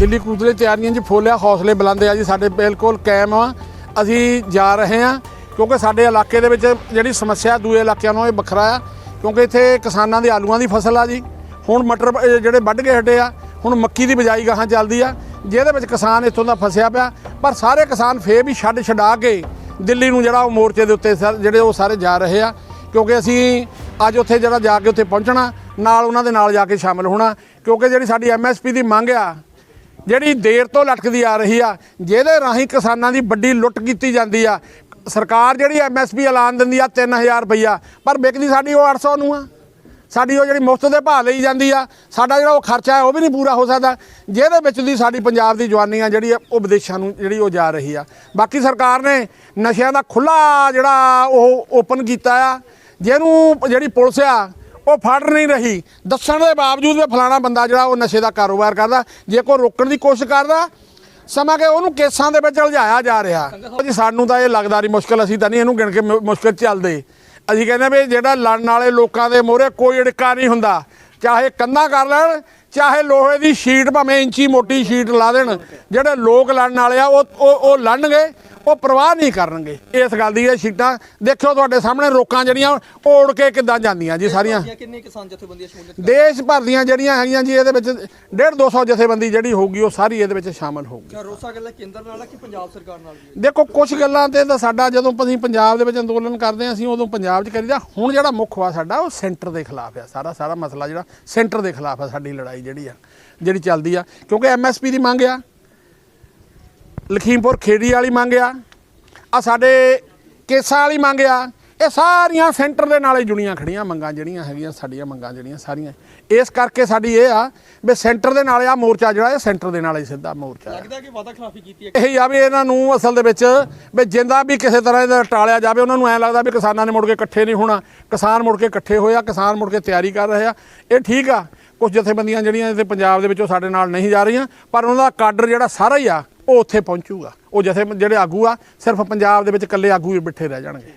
ਦਿੱਲੀ ਕੂਚ ਲਈ ਤਿਆਰੀਆਂ 'ਚ ਫੋਲਿਆ ਹੌਸਲੇ ਬੁਲੰਦ ਆ ਜੀ, ਸਾਡੇ ਬਿਲਕੁਲ ਕਾਇਮ ਆ। ਅਸੀਂ ਜਾ ਰਹੇ ਹਾਂ ਕਿਉਂਕਿ ਸਾਡੇ ਇਲਾਕੇ ਦੇ ਵਿੱਚ ਜਿਹੜੀ ਸਮੱਸਿਆ ਦੂਏ ਇਲਾਕਿਆਂ ਨਾਲੋਂ ਇਹ ਵੱਖਰਾ ਆ, ਕਿਉਂਕਿ ਇੱਥੇ ਕਿਸਾਨਾਂ ਦੇ ਆਲੂਆਂ ਦੀ ਫਸਲ ਆ ਜੀ। ਹੁਣ ਮਟਰ ਜਿਹੜੇ ਵੱਢ ਕੇ ਹਟੇ ਆ, ਹੁਣ ਮੱਕੀ ਦੀ ਬਿਜਾਈ ਗਾਹਾਂ ਚੱਲਦੀ ਆ, ਜਿਹਦੇ ਵਿੱਚ ਕਿਸਾਨ ਇੱਥੋਂ ਦਾ ਫਸਿਆ ਪਿਆ। ਪਰ ਸਾਰੇ ਕਿਸਾਨ ਫੇਰ ਵੀ ਛੱਡ ਛਡਾ ਕੇ ਦਿੱਲੀ ਨੂੰ ਜਿਹੜਾ ਉਹ ਮੋਰਚੇ ਦੇ ਉੱਤੇ ਸਰ- ਜਿਹੜੇ ਉਹ ਸਾਰੇ ਜਾ ਰਹੇ ਆ, ਕਿਉਂਕਿ ਅਸੀਂ ਅੱਜ ਉੱਥੇ ਜਿਹੜਾ ਜਾ ਕੇ ਉੱਥੇ ਪਹੁੰਚਣਾ, ਨਾਲ ਉਹਨਾਂ ਦੇ ਨਾਲ ਜਾ ਕੇ ਸ਼ਾਮਲ ਹੋਣਾ, ਕਿਉਂਕਿ ਜਿਹੜੀ ਸਾਡੀ ਐਮਐਸਪੀ ਦੀ ਮੰਗ ਆ ਜਿਹੜੀ ਦੇਰ ਤੋਂ ਲਟਕਦੀ ਆ ਰਹੀ ਆ ਜਿਹਦੇ ਰਾਹੀਂ ਕਿਸਾਨਾਂ ਦੀ ਵੱਡੀ ਲੁੱਟ ਕੀਤੀ ਜਾਂਦੀ ਆ। ਸਰਕਾਰ ਜਿਹੜੀ ਐਮਐਸਪੀ ਐਲਾਨ ਦਿੰਦੀ ਆ 3000 ਰੁਪਈਆ ਪਰ ਵਿਕਦੀ ਸਾਡੀ ਉਹ 800 ਨੂੰ ਆ। ਸਾਡੀ ਉਹ ਜਿਹੜੀ ਮੁਫਤ ਦੇ ਭਾਅ ਲਈ ਜਾਂਦੀ ਆ ਸਾਡਾ ਜਿਹੜਾ ਉਹ ਖਰਚਾ ਹੈ ਉਹ ਵੀ ਨਹੀਂ ਪੂਰਾ ਹੋ ਸਕਦਾ। ਜਿਹਦੇ ਵਿੱਚ ਦੀ ਸਾਡੀ ਪੰਜਾਬ ਦੀ ਜਵਾਨੀ ਆ ਜਿਹੜੀ ਆ, ਉਹ ਵਿਦੇਸ਼ਾਂ ਨੂੰ ਜਿਹੜੀ ਉਹ ਜਾ ਰਹੀ ਆ। ਬਾਕੀ ਸਰਕਾਰ ਨੇ ਨਸ਼ਿਆਂ ਦਾ ਖੁੱਲਾ ਜਿਹੜਾ ਉਹ ਓਪਨ ਕੀਤਾ ਆ ਜਿਹਨੂੰ ਜਿਹੜੀ ਪੁਲਿਸ ਆ ਉਹ ਫੜ ਨਹੀਂ ਰਹੀ। ਦੱਸਣ ਦੇ ਬਾਵਜੂਦ ਵੀ ਫਲਾਣਾ ਬੰਦਾ ਜਿਹੜਾ ਉਹ ਨਸ਼ੇ ਦਾ ਕਾਰੋਬਾਰ ਕਰਦਾ, ਜੇ ਕੋਈ ਰੋਕਣ ਦੀ ਕੋਸ਼ਿਸ਼ ਕਰਦਾ, ਸਮਾਂ ਕਿ ਉਹਨੂੰ ਕੇਸਾਂ ਦੇ ਵਿੱਚ ਉਲਝਾਇਆ ਜਾ ਰਿਹਾ। ਜੀ ਸਾਨੂੰ ਤਾਂ ਇਹ ਲੱਗਦਾ ਨਹੀਂ ਮੁਸ਼ਕਲ, ਅਸੀਂ ਤਾਂ ਨਹੀਂ ਇਹਨੂੰ ਗਿਣ ਕੇ ਮੁ- ਮੁਸ਼ਕਲ ਚੱਲਦੇ। ਅਸੀਂ ਕਹਿੰਦੇ ਵੀ ਜਿਹੜਾ ਲੜਨ ਵਾਲੇ ਲੋਕਾਂ ਦੇ ਮੋਹਰੇ ਕੋਈ ਅੜਕਾ ਨਹੀਂ ਹੁੰਦਾ। ਚਾਹੇ ਕੰਧਾਂ ਕਰ ਲੈਣ ਚਾਹੇ ਲੋਹੇ ਦੀ ਸ਼ੀਟ ਭਾਵੇਂ ਇੰਚੀ ਮੋਟੀ ਸ਼ੀਟ ਲਾ ਦੇਣ ਜਿਹੜੇ ਲੋਕ ਲੜਨ ਵਾਲੇ ਆ ਉਹ ਉਹ ਉਹ ਲੜਨਗੇ ਉਹ ਪਰਵਾਹ ਨਹੀਂ ਕਰਨਗੇ। ਇਸ ਗੱਲ ਦੀ ਇਹ ਸ਼ੀਟਾਂ ਦੇਖਿਓ ਤੁਹਾਡੇ ਸਾਹਮਣੇ ਰੋਕਾਂ ਜਿਹੜੀਆਂ ਓੜ ਕੇ ਕਿੱਦਾਂ ਜਾਂਦੀਆਂ ਜੀ ਸਾਰੀਆਂ। ਕਿੰਨੇ ਕਿਸਾਨ ਜਥੇਬੰਦੀਆਂ ਸ਼ਮੂਲੀਅਤ ਦੇਸ਼ ਭਰ ਦੀਆਂ ਜਿਹੜੀਆਂ ਹੈਗੀਆਂ ਜੀ ਇਹਦੇ ਵਿੱਚ 1.5 200 ਜਥੇਬੰਦੀ ਜਿਹੜੀ ਹੋਊਗੀ ਉਹ ਸਾਰੀ ਇਹਦੇ ਵਿੱਚ ਸ਼ਾਮਲ ਹੋਊਗੀ। ਕਿਆ ਰੋਸਾ ਗੱਲ ਹੈ ਕੇਂਦਰ ਨਾਲ ਹੈ ਕਿ ਪੰਜਾਬ ਸਰਕਾਰ ਨਾਲ ਵੀ? ਦੇਖੋ ਕੁਝ ਗੱਲਾਂ ਤੇ ਤਾਂ ਸਾਡਾ ਜਦੋਂ ਅਸੀਂ ਪੰਜਾਬ ਦੇ ਵਿੱਚ ਅੰਦੋਲਨ ਕਰਦੇ ਹਾਂ ਅਸੀਂ ਉਦੋਂ ਪੰਜਾਬ 'ਚ ਕਰੀਦਾ। ਹੁਣ ਜਿਹੜਾ ਮੁੱਖ ਵਾ ਸਾਡਾ ਉਹ ਸੈਂਟਰ ਦੇ ਖਿਲਾਫ ਆ। ਸਾਰਾ ਸਾਰਾ ਮਸਲਾ ਜਿਹੜਾ ਸੈਂਟਰ ਦੇ ਖਿਲਾਫ ਆ ਸਾਡੀ ਲੜਾਈ। ਜਿਹੜੀ ਆ, ਜਿਹੜੀ ਚੱਲਦੀ ਆ। ਕਿਉਂਕਿ ਐਮਐਸਪੀ ਦੀ ਮੰਗ ਆ, ਲਖੀਮਪੁਰ ਖੇੜੀ ਵਾਲੀ ਮੰਗ ਆ ਆ ਸਾਡੇ ਕੇਸਾਂ ਵਾਲੀ ਮੰਗ ਆ, ਇਹ ਸਾਰੀਆਂ ਸੈਂਟਰ ਦੇ ਨਾਲੇ ਜੁੜੀਆਂ ਖੜੀਆਂ ਮੰਗਾਂ ਜਿਹੜੀਆਂ ਹੈਗੀਆਂ, ਸਾਡੀਆਂ ਮੰਗਾਂ ਜਿਹੜੀਆਂ ਸਾਰੀਆਂ। ਇਸ ਕਰਕੇ ਸਾਡੀ ਇਹ ਆ ਵੀ ਸੈਂਟਰ ਦੇ ਨਾਲੇ ਆ ਮੋਰਚਾ ਜਿਹੜਾ ਇਹ ਸੈਂਟਰ ਦੇ ਨਾਲੇ ਸਿੱਧਾ ਮੋਰਚਾ ਆ। ਲੱਗਦਾ ਕਿ ਵਾਦਾ ਖਿਲਾਫੀ ਕੀਤੀ ਹੈ। ਇਹੀ ਆ ਵੀ ਇਹਨਾਂ ਨੂੰ ਅਸਲ ਦੇ ਵਿੱਚ ਵੀ ਜਿੰਦਾ ਵੀ ਕਿਸੇ ਤਰ੍ਹਾਂ ਇਹਦਾ ਟਾਲਿਆ ਜਾਵੇ ਉਹਨਾਂ ਨੂੰ ਐ ਲੱਗਦਾ ਵੀ ਕਿਸਾਨਾਂ ਨੇ ਮੁੜ ਕੇ ਇਕੱਠੇ ਨਹੀਂ ਹੋਣਾ। ਕਿਸਾਨ ਮੁੜ ਕੇ ਇਕੱਠੇ ਹੋਇਆ ਕਿਸਾਨ ਮੁੜ ਕੇ ਤਿਆਰੀ ਕਰ ਰਹੇ ਆ। ਇਹ ਠੀਕ ਆ ਕੁਝ ਜਥੇਬੰਦੀਆਂ ਜਿਹੜੀਆਂ ਇੱਥੇ ਪੰਜਾਬ ਦੇ ਵਿੱਚੋਂ ਸਾਡੇ ਨਾਲ ਨਹੀਂ ਜਾ ਰਹੀਆਂ ਪਰ ਉਹਨਾਂ ਦਾ ਕਾਡਰ ਜਿਹੜਾ ਸਾਰਾ ਹੀ ਆ ਉਹ ਉੱਥੇ ਪਹੁੰਚੂਗਾ। ਉਹ ਜਥੇ ਜਿਹੜੇ ਆਗੂ ਆ ਸਿਰਫ ਪੰਜਾਬ ਦੇ ਵਿੱਚ ਇਕੱਲੇ ਆਗੂ ਹੀ ਬਿਠੇ ਰਹਿ ਜਾਣਗੇ।